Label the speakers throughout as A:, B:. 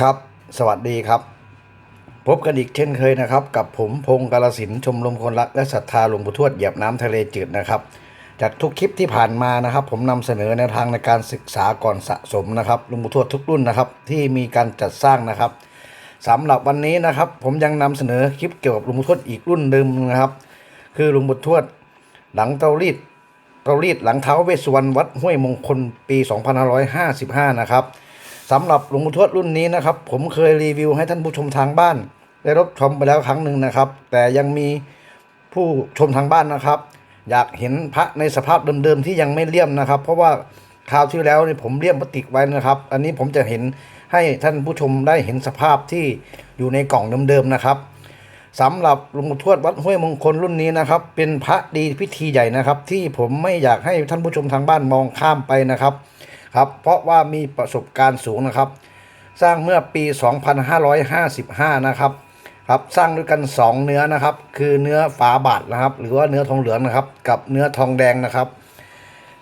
A: ครับ สวัสดีครับ พบกันอีกเช่นเคยนะครับ กับผมพงศ์กาลสินชมรมคนรักและศรัทธาหลวงปู่ทวดเหยียบน้ำทะเลจืดนะครับ จากทุกคลิปที่ผ่านมานะครับ ผมนำเสนอแนวทางในการศึกษาก่อนสะสมนะครับหลวงปู่ทวดทุกรุ่นนะครับ ที่มีการจัดสร้างนะครับสำหรับวันนี้นะครับ ผมยังนำเสนอคลิปเกี่ยวกับหลวงปู่ทวดอีกรุ่นเดิมนะครับ คือหลวงปู่ทวดหลังเตารีดเตารีดหลังเท้าเวสุวรรณวัดห้วยมงคลปี 2555 นะครับ สำหรับหลวงปู่ทวดรุ่นนี้นะครับ ผมเคยรีวิวให้ท่านผู้ชมทางบ้าน ได้รับชมไปแล้วครั้งหนึ่งนะครับ แต่ยังมีผู้ชมทางบ้านนะครับ อยากเห็นพระในสภาพเดิมๆที่ยังไม่เลี่ยมนะครับ เพราะว่าคราวที่แล้วนี่ผมเลี่ยมพลาสติกไว้นะครับ อันนี้ผมจะเห็นให้ท่านผู้ชมได้เห็นสภาพที่อยู่ในกล่องเดิมๆนะครับสำหรับหลวงปู่ทวดวัดห้วยมงคลรุ่นนี้นะครับ เป็นพระดีพิธีใหญ่นะครับ ที่ผมไม่อยากให้ท่านผู้ชมทางบ้านมองข้ามไปนะครับ ครับ เพราะว่ามีประสบการณ์สูงนะครับ สร้างเมื่อปี 2555 นะครับครับสร้างด้วยกัน 2 เนื้อนะครับ คือเนื้อฝาบาทนะครับ หรือว่าเนื้อทองเหลืองนะครับ กับเนื้อทองแดงนะครับ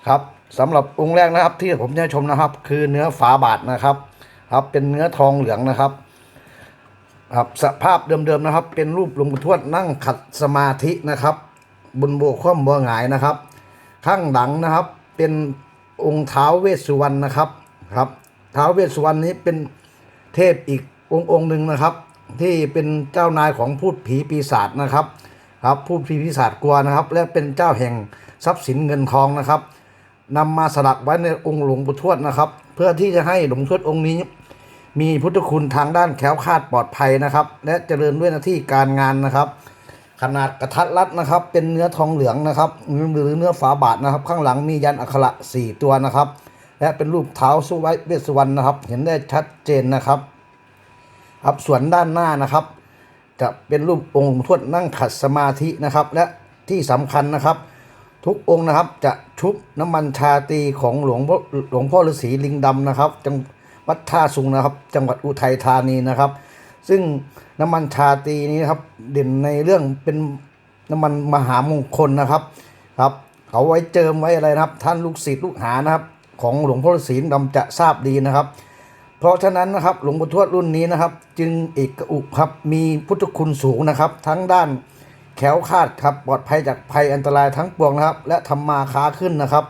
A: ครับสำหรับองค์แรกนะครับที่ผมจะให้ชมนะครับ คือเนื้อฝาบาทนะครับ ครับเป็นเนื้อทองเหลืองนะครับครับสภาพเดิมๆนะครับ เป็นรูปหลวงปู่ทวดนั่งขัดสมาธินะครับ บนโบวคว่ำบัวหงายนะครับ ข้างหลังนะครับเป็น องค์เท้าวเวสสุวรรณนะครับครับเท้าวเวสสุวรรณนี้เป็นเทพอีกองค์องค์หนึ่งนะครับ ที่เป็นเจ้านายของพูดผีปีศาจนะครับ ครับพูดผีปีศาจกลัวนะครับ และเป็นเจ้าแห่งทรัพย์สินเงินทองนะครับนำมาสลักไว้ในองค์หลวงปู่ทวดนะครับ เพื่อที่จะให้หลวงทวดองค์นี้ มีพุทธคุณทางด้านแคล้วคลาดปลอดภัยนะครับ และเจริญด้วยหน้าที่การงานนะครับ ขนาดกระทัดรัดนะครับ เป็นเนื้อทองเหลืองนะครับหรือเนื้อฝาบาทนะครับ ข้างหลังมียันอักขระสี่ตัวนะครับ และเป็นรูปเท้าสุไว้เวสวรรณนะครับ เห็นได้ชัดเจนนะครับครับส่วนด้านหน้านะครับ จะเป็นรูปองค์ทวดนั่งขัดสมาธินะครับ และที่สำคัญนะครับ ทุกองค์นะครับจะชุบน้ำมันชาตีของหลวงพ่อหลวงพ่อฤาษีลิงดำนะครับ จังวัดท่าสุงนะครับ จังหวัดอุทัยธานีนะครับ ซึ่งน้ำมันชาตรีนี้นะครับ เด่นในเรื่องเป็นน้ำมันมหามงคลนะครับครับ เขาไว้เจิมไว้อะไรนะครับ ท่านลูกศิษย์ลูกหานะครับ ของหลวงพ่อฤาษีลิงดำจะทราบดีนะครับ เพราะฉะนั้นนะครับหลวงปู่ทวดรุ่นนี้นะครับ จึงเอกอุครับมีพุทธคุณสูงนะครับ ทั้งด้านแขวคาดครับปลอดภัยจากภัยอันตรายทั้งปวงนะครับ และทำมาค้าขึ้นนะครับ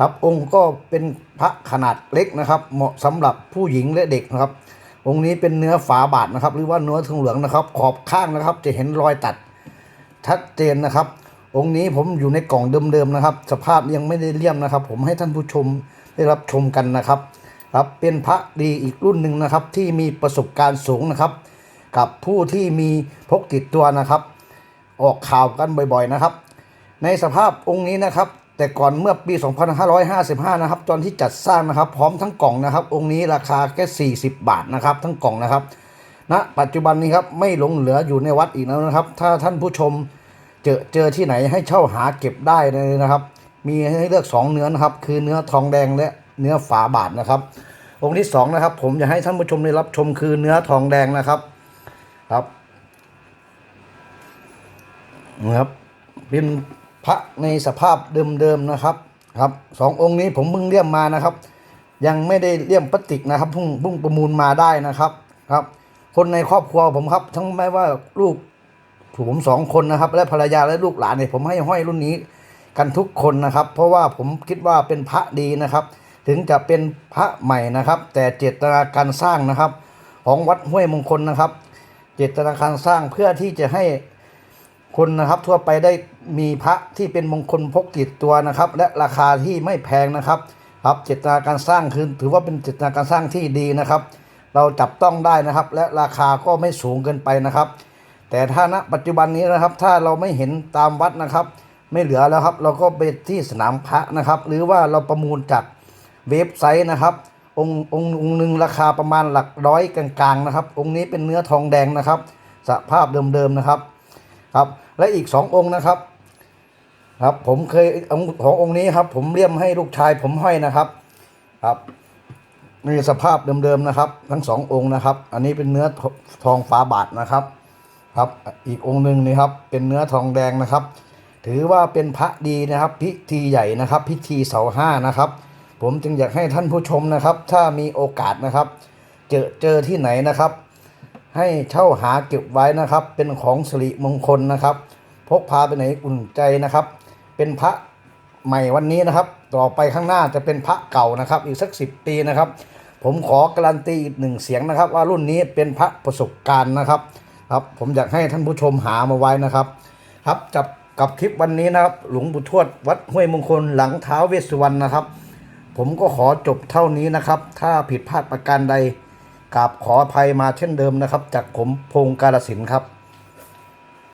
A: ครับองค์ก็เป็นพระขนาดเล็กนะครับ เหมาะสำหรับผู้หญิงและเด็กนะครับ องค์นี้เป็นเนื้อฝาบาทนะครับ หรือว่าเนื้อทองเหลืองนะครับ ขอบข้างนะครับ จะเห็นรอยตัดชัดเจนนะครับ องค์นี้ผมอยู่ในกล่องเดิมๆนะครับ สภาพยังไม่ได้เลี่ยมนะครับ ผมให้ท่านผู้ชมได้รับชมกันนะครับครับเป็นพระดีอีกรุ่นหนึ่งนะครับ ที่มีประสบการณ์สูงนะครับ กับผู้ที่มีพกติดตัวนะครับ ออกข่าวกันบ่อยๆนะครับ ในสภาพองค์นี้นะครับ แต่ก่อนเมื่อปี 2555 นะครับตอนที่จัดสร้างนะครับ พร้อมทั้งกล่องนะครับ องค์นี้ราคาแค่ 40 บาทนะครับ ทั้งกล่องนะครับณปัจจุบันนี้ครับไม่หลงเหลืออยู่ในวัดอีกแล้วนะครับ ถ้าท่านผู้ชมเจอเจอที่ไหนให้เช่าหาเก็บได้เลยนะครับ มีให้เลือกสองเนื้อนะครับ คือเนื้อทองแดงและเนื้อฝาบาทนะครับ องค์ที่สองนะครับ ผมจะให้ท่านผู้ชมได้รับชมคือเนื้อทองแดงนะครับครับนะครับเป็น พระในสภาพเดิมๆนะครับครับสององค์นี้ผมเพิ่งเลี่ยมมานะครับ ยังไม่ได้เลี่ยมพลาสติกนะครับเพิ่งเพิ่งประมูลมาได้นะครับครับ คนในครอบครัวผมครับ ทั้งไม่ว่าลูกผมสองคนนะครับ และภรรยาและลูกหลานเนี่ยผมให้ห้อยรุ่นนี้กันทุกคนนะครับ เพราะว่าผมคิดว่าเป็นพระดีนะครับ ถึงจะเป็นพระใหม่นะครับ แต่เจตนาการสร้างนะครับ ของวัดห้วยมงคลนะครับ เจตนาการสร้างเพื่อที่จะให้ คนนะครับทั่วไปได้มีพระที่เป็นมงคลพกติดตัวนะครับ และราคาที่ไม่แพงนะครับครับเจตนาการสร้างคือถือว่าเป็นเจตนาการสร้างที่ดีนะครับ เราจับต้องได้นะครับ และราคาก็ไม่สูงเกินไปนะครับ แต่ถ้าณปัจจุบันนี้นะครับ ถ้าเราไม่เห็นตามวัดนะครับ ไม่เหลือแล้วครับ เราก็ไปที่สนามพระนะครับ หรือว่าเราประมูลจากเว็บไซต์นะครับองค์องค์องค์หนึ่งราคาประมาณหลักร้อยกลางๆนะครับ องค์นี้เป็นเนื้อทองแดงนะครับ สภาพเดิมๆนะครับครับ และอีกสององค์นะครับ ครับผมเคยของขององค์นี้ครับ ผมเลี่ยมให้ลูกชายผมห้อยนะครับ ครับนี่สภาพเดิมๆนะครับ ทั้งสององค์นะครับ อันนี้เป็นเนื้อทองฝาบาทนะครับ ครับ อีกองค์หนึ่งนี่ครับ เป็นเนื้อทองแดงนะครับ ถือว่าเป็นพระดีนะครับ พิธีใหญ่นะครับ พิธีเสาห้านะครับ ผมจึงอยากให้ท่านผู้ชมนะครับ ถ้ามีโอกาสนะครับ เจอเจอที่ไหนนะครับ ให้เช่าหาเก็บไว้นะครับ เป็นของสิริมงคลนะครับ พกพาไปไหนอุ่นใจนะครับ เป็นพระใหม่วันนี้นะครับ ต่อไปข้างหน้าจะเป็นพระเก่านะครับ อีกสักสิปีนะครับ ผมขอการันตีอีกหนึ่งเสียงนะครับ ว่ารุ่นนี้เป็นพระประสบการณ์นะครับครับ ผมอยากให้ท่านผู้ชมหามาไว้นะครับ ครับจับกับคลิปวันนี้นะครับ หลวงปู่ทวดวัดห้วยมงคลหลังเท้าเวสสุวรรณนะครับ ผมก็ขอจบเท่านี้นะครับ ถ้าผิดพลาดประการใด กราบขออภัยมาเช่นเดิมนะครับ จากผมพงศ์การสินธุ์ครับ